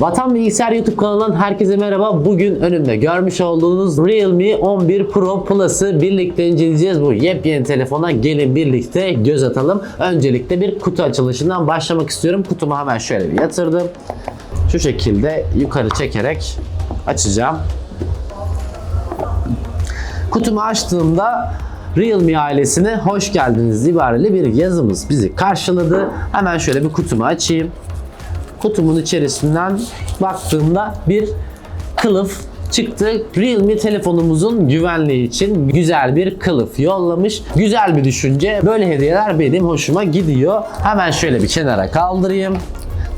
Vatan Bilgisayar YouTube kanalından herkese merhaba. Bugün önümde görmüş olduğunuz Realme 11 Pro Plus'ı birlikte inceleyeceğiz. Bu yepyeni telefona gelin birlikte göz atalım. Öncelikle bir kutu açılışından başlamak istiyorum. Kutumu hemen şöyle bir yatırdım. Şu şekilde yukarı çekerek açacağım. Kutumu açtığımda Realme ailesine hoş geldiniz ibareli bir yazımız bizi karşıladı. Hemen şöyle bir kutumu açayım. Kutumun içerisinden baktığımda bir kılıf çıktı. Realme telefonumuzun güvenliği için güzel bir kılıf yollamış. Güzel bir düşünce. Böyle hediyeler benim hoşuma gidiyor. Hemen şöyle bir kenara kaldırayım.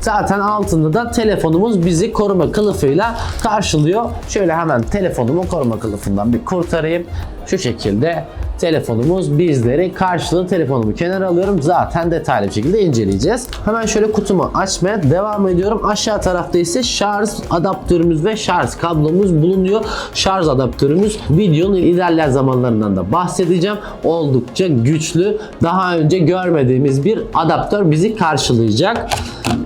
Zaten altında da telefonumuz bizi koruma kılıfıyla karşılıyor. Şöyle hemen telefonumu koruma kılıfından bir kurtarayım. Şu şekilde telefonumuz bizleri karşıladı. Telefonumu kenara alıyorum. Zaten detaylı bir şekilde inceleyeceğiz. Hemen şöyle kutumu açmaya devam ediyorum. Aşağı tarafta ise şarj adaptörümüz ve şarj kablomuz bulunuyor. Şarj adaptörümüz videonun ilerleyen zamanlarından da bahsedeceğim. Oldukça güçlü. Daha önce görmediğimiz bir adaptör bizi karşılayacak.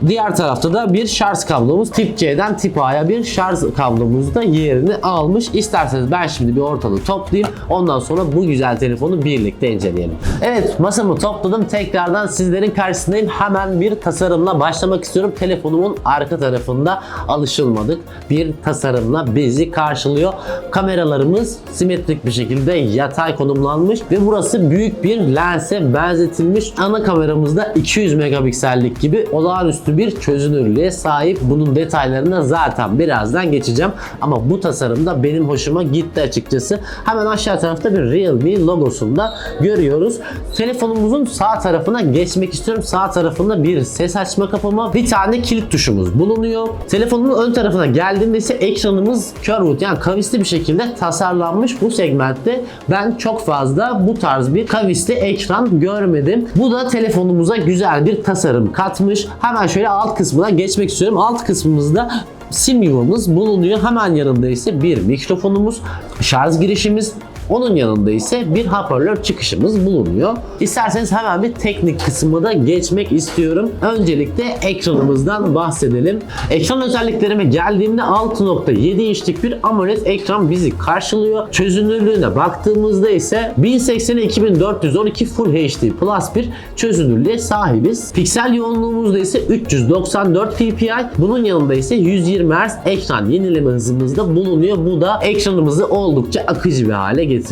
Diğer tarafta da bir şarj kablomuz. Tip C'den tip A'ya bir şarj kablomuz da yerini almış. İsterseniz ben şimdi bir ortalığı toplayayım. Ondan sonra bu güzel telefonu birlikte inceleyelim. Evet masamı topladım. Tekrardan sizlerin karşısındayım. Hemen bir tasarımla başlamak istiyorum. Telefonumun arka tarafında alışılmadık bir tasarımla bizi karşılıyor. Kameralarımız simetrik bir şekilde yatay konumlanmış ve burası büyük bir lense benzetilmiş. Ana kameramızda 200 megapiksellik gibi olağanüstü bir çözünürlüğe sahip. Bunun detaylarına zaten birazdan geçeceğim. Ama bu tasarım da benim hoşuma gitti açıkçası. Hemen aşağı tarafta bir Realme logosunu da görüyoruz. Telefonumuzun sağ tarafına geçmek istiyorum. Sağ tarafında bir ses açma kapama, bir tane kilit tuşumuz bulunuyor. Telefonumun ön tarafına geldiğimde ise ekranımız curved yani kavisli bir şekilde tasarlanmış. Bu segmentte ben çok fazla bu tarz bir kavisli ekran görmedim. Bu da telefonumuza güzel bir tasarım katmış. Hemen şöyle alt kısmına geçmek istiyorum. Alt kısmımızda sim yuvamız bulunuyor. Hemen yanında ise bir mikrofonumuz, şarj girişimiz, onun yanında ise bir hoparlör çıkışımız bulunuyor. İsterseniz hemen bir teknik kısmına da geçmek istiyorum. Öncelikle ekranımızdan bahsedelim. Ekran özelliklerime geldiğimde 6.7 inçlik bir AMOLED ekran bizi karşılıyor. Çözünürlüğüne baktığımızda ise 1080'e 2412 Full HD Plus bir çözünürlüğe sahibiz. Piksel yoğunluğumuzda ise 394 ppi. Bunun yanında ise 120 Hz ekran yenileme hızımız da bulunuyor. Bu da ekranımızı oldukça akıcı bir hale getiriyor.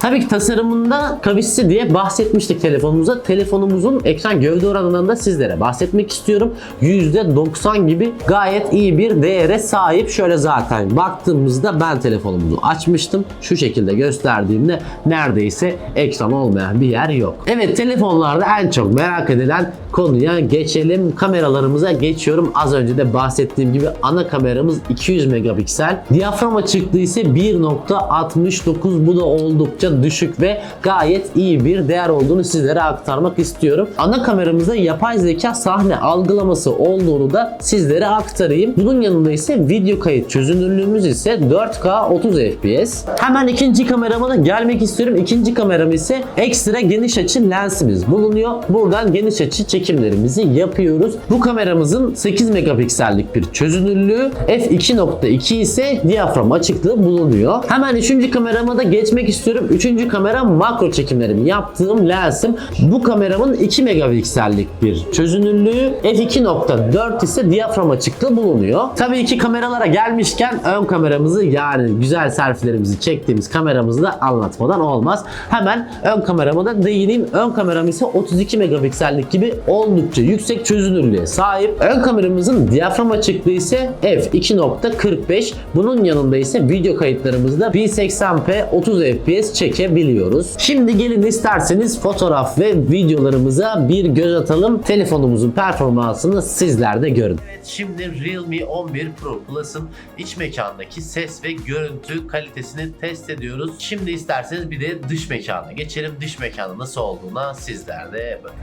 Tabii ki tasarımında kavisli diye bahsetmiştik telefonumuza. Telefonumuzun ekran gövde oranından da sizlere bahsetmek istiyorum. %90 gibi gayet iyi bir değere sahip. Şöyle zaten baktığımızda ben telefonumuzu açmıştım. Şu şekilde gösterdiğimde neredeyse ekran olmayan bir yer yok. Evet telefonlarda en çok merak edilen konuya geçelim. Kameralarımıza geçiyorum. Az önce de bahsettiğim gibi ana kameramız 200 megapiksel. Diyafram açıklığı ise 1.69 bu da oldukça düşük ve gayet iyi bir değer olduğunu sizlere aktarmak istiyorum. Ana kameramızda yapay zeka sahne algılaması olduğunu da sizlere aktarayım. Bunun yanında ise video kayıt çözünürlüğümüz ise 4K 30 FPS. Hemen ikinci kamerama da gelmek istiyorum. İkinci kameram ise ekstra geniş açı lensimiz bulunuyor. Buradan geniş açı çekimlerimizi yapıyoruz. Bu kameramızın 8 megapiksellik bir çözünürlüğü, f2.2 ise diyafram açıklığı bulunuyor. Hemen üçüncü kamerama da geçmek istiyorum. Üçüncü kamera makro çekimlerimi yaptığım lensim. Bu kameramın 2 megapiksellik bir çözünürlüğü, f2.4 ise diyafram açıklığı bulunuyor. Tabii ki kameralara gelmişken ön kameramızı yani güzel selfie'lerimizi çektiğimiz kameramızı da anlatmadan olmaz. Hemen ön kamerama da değineyim. Ön kameram ise 32 megapiksellik gibi oldukça yüksek çözünürlüğe sahip. Ön kameramızın diyafram açıklığı ise f2.45. Bunun yanında ise video kayıtlarımızda 1080p 30 fps çekebiliyoruz. Şimdi gelin isterseniz fotoğraf ve videolarımıza bir göz atalım. Telefonumuzun performansını sizler de görün. Evet, şimdi Realme 11 Pro Plus'ın iç mekandaki ses ve görüntü kalitesini test ediyoruz. Şimdi isterseniz bir de dış mekana geçelim. Dış mekanda nasıl olduğuna sizler de bakın.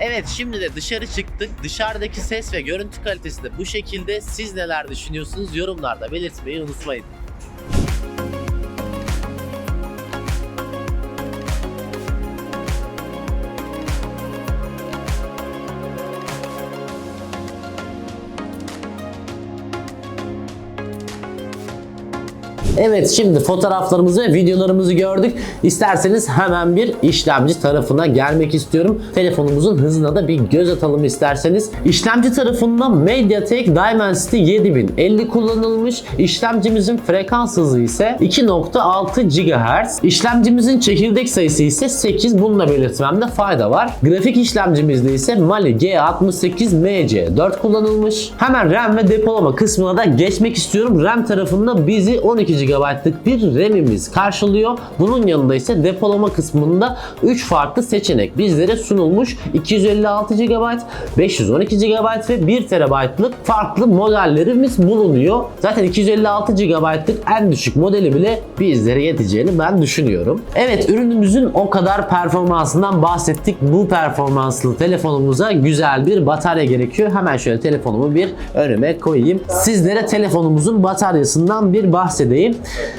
Evet şimdi de dışarı çıktık. Dışarıdaki ses ve görüntü kalitesi de bu şekilde. Siz neler düşünüyorsunuz? Yorumlarda belirtmeyi unutmayın. Evet şimdi fotoğraflarımızı ve videolarımızı gördük. İsterseniz hemen bir işlemci tarafına gelmek istiyorum. Telefonumuzun hızına da bir göz atalım isterseniz. İşlemci tarafında MediaTek Dimensity 7050 kullanılmış. İşlemcimizin frekans hızı ise 2.6 GHz. İşlemcimizin çekirdek sayısı ise 8. Bunu da belirtmemde fayda var. Grafik işlemcimizde ise Mali G68MC4 kullanılmış. Hemen RAM ve depolama kısmına da geçmek istiyorum. RAM tarafında bizi 12 GB'lık bir RAM'imiz karşılıyor. Bunun yanında ise depolama kısmında 3 farklı seçenek bizlere sunulmuş. 256 GB, 512 GB ve 1 TB'lık farklı modellerimiz bulunuyor. Zaten 256 GB'lık en düşük modeli bile bizlere yeteceğini ben düşünüyorum. Evet ürünümüzün o kadar performansından bahsettik. Bu performanslı telefonumuza güzel bir batarya gerekiyor. Hemen şöyle telefonumu bir önüme koyayım. Sizlere telefonumuzun bataryasından bir bahsedeyim.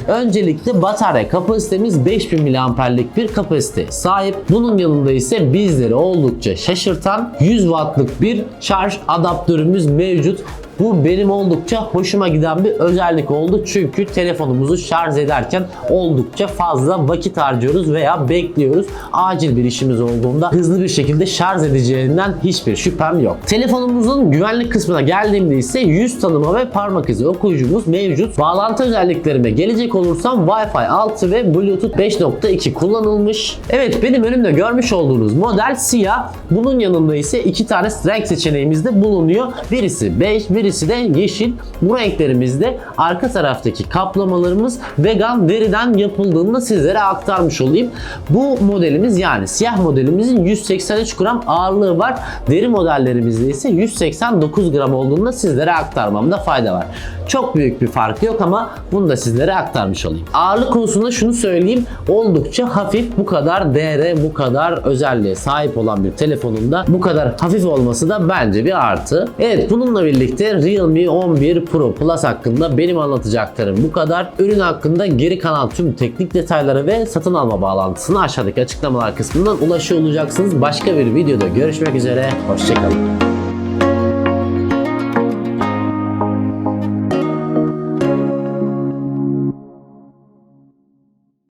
Öncelikle batarya kapasitemiz 5000 mAh'lik bir kapasite sahip. Bunun yanında ise bizleri oldukça şaşırtan 100 Watt'lık bir şarj adaptörümüz mevcut. Bu benim oldukça hoşuma giden bir özellik oldu. Çünkü telefonumuzu şarj ederken oldukça fazla vakit harcıyoruz veya bekliyoruz. Acil bir işimiz olduğunda hızlı bir şekilde şarj edeceğinden hiçbir şüphem yok. Telefonumuzun güvenlik kısmına geldiğimde ise yüz tanıma ve parmak izi okuyucumuz mevcut. Bağlantı özelliklerime gelecek olursam Wi-Fi 6 ve Bluetooth 5.2 kullanılmış. Evet benim önümde görmüş olduğunuz model siyah. Bunun yanında ise iki tane renk seçeneğimiz de bulunuyor. Birisi bej, birisi de yeşil. Bu renklerimizde arka taraftaki kaplamalarımız vegan deriden yapıldığını da sizlere aktarmış olayım. Bu modelimiz yani siyah modelimizin 183 gram ağırlığı var. Deri modellerimizde ise 189 gram olduğunu da sizlere aktarmamda fayda var. Çok büyük bir fark yok ama bunu da sizlere aktarmış olayım. Ağırlık konusunda şunu söyleyeyim. Oldukça hafif bu kadar değere, bu kadar özelliğe sahip olan bir telefonunda bu kadar hafif olması da bence bir artı. Evet bununla birlikte Realme 11 Pro Plus hakkında benim anlatacaklarım bu kadar. Ürün hakkında geri kalan tüm teknik detayları ve satın alma bağlantısını aşağıdaki açıklamalar kısmından ulaşıyor olacaksınız. Başka bir videoda görüşmek üzere. Hoşçakalın.